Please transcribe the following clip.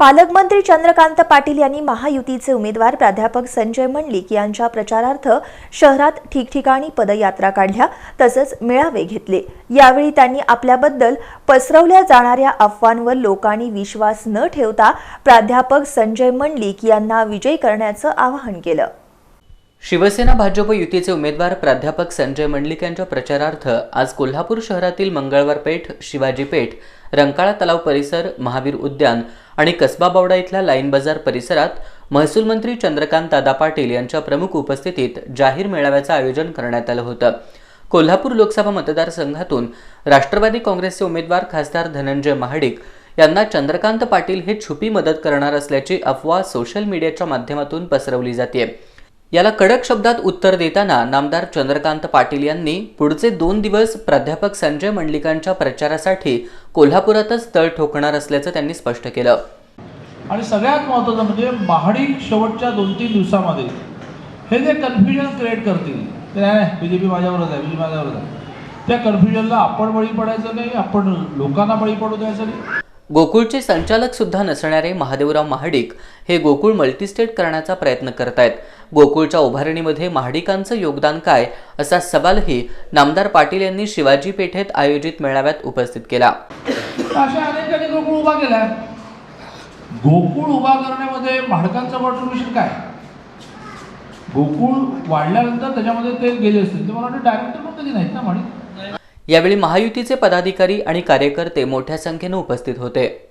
पालकमंत्री चंद्रकांत पाटील यांनी महायुतीचे उमेदवार प्राध्यापक संजय मंडलिक यांच्या प्रचारार्थ शहरात ठिकठिकाणी पदयात्रा काढल्या तसंच मेळावे घेतले. यावेळी त्यांनी आपल्याबद्दल पसरवल्या जाणाऱ्या अफवांवर लोकांनी विश्वास न ठेवता प्राध्यापक संजय मंडलिक यांना विजयी करण्याचं आवाहन केलं. शिवसेना भाजप युतीचे उमेदवार प्राध्यापक संजय मंडलिक यांच्या प्रचारार्थ आज कोल्हापूर शहरातील मंगळवार पेठ शिवाजी पेठ रंकाळा तलाव परिसर महावीर उद्यान आणि कसबा बावडा इथल्या लाईन बाजार परिसरात महसूल मंत्री चंद्रकांत दादा पाटील यांच्या प्रमुख उपस्थितीत जाहीर मेळाव्याचं आयोजन करण्यात आलं होतं. कोल्हापूर लोकसभा मतदारसंघातून राष्ट्रवादी काँग्रेसचे उमेदवार खासदार धनंजय महाडिक यांना चंद्रकांत पाटील हे छुपी मदत करणार असल्याची अफवा सोशल मीडियाच्या माध्यमातून पसरवली जाते याला कडक शब्दात उत्तर देताना नामदार चंद्रकांत पाटील यांनी पुढचे दोन दिवस प्राध्यापक संजय मंडलिकांच्या प्रचारासाठी कोल्हापुरातच तळ ठोकणार असल्याचं त्यांनी स्पष्ट केलं. आणि सगळ्यात महत्त्वाचं म्हणजे महाडी शेवटच्या दोन तीन दिवसामध्ये हे जे कन्फ्युजन क्रिएट करतील ते नाही बी जे पी माझ्यावरच आहे बी जे पी माझ्यावरच आहे. त्या कन्फ्युजनला आपण बळी पडायचं नाही आपण लोकांना बळी पडू द्यायचं नाही. गोकुळचे संचालक सुद्धा नसणारे महादेवराव महाडिक हे गोकुळ मल्टीस्टेट करण्याचा प्रयत्न करत आहेत गोकुळच्या उभारणीमध्ये महाडिकांचं योगदान काय असा सवालही नामदार पाटील यांनी शिवाजी पेठेत आयोजित मेळाव्यात उपस्थित केला. गोकुळ उभा केला गोकुळ उभा करण्यामध्ये म्हाडकांचं कॉन्ट्रीब्युशन काय? गोकुळ वाढल्यानंतर त्याच्यामध्ये ते गेले असतील. ते मला वाटतं डायरेक्टर पण कधी नाहीत ना म्हणे? यावेळी महायुतीचे पदाधिकारी आणि कार्यकर्ते मोठ्या संख्येनं उपस्थित होते.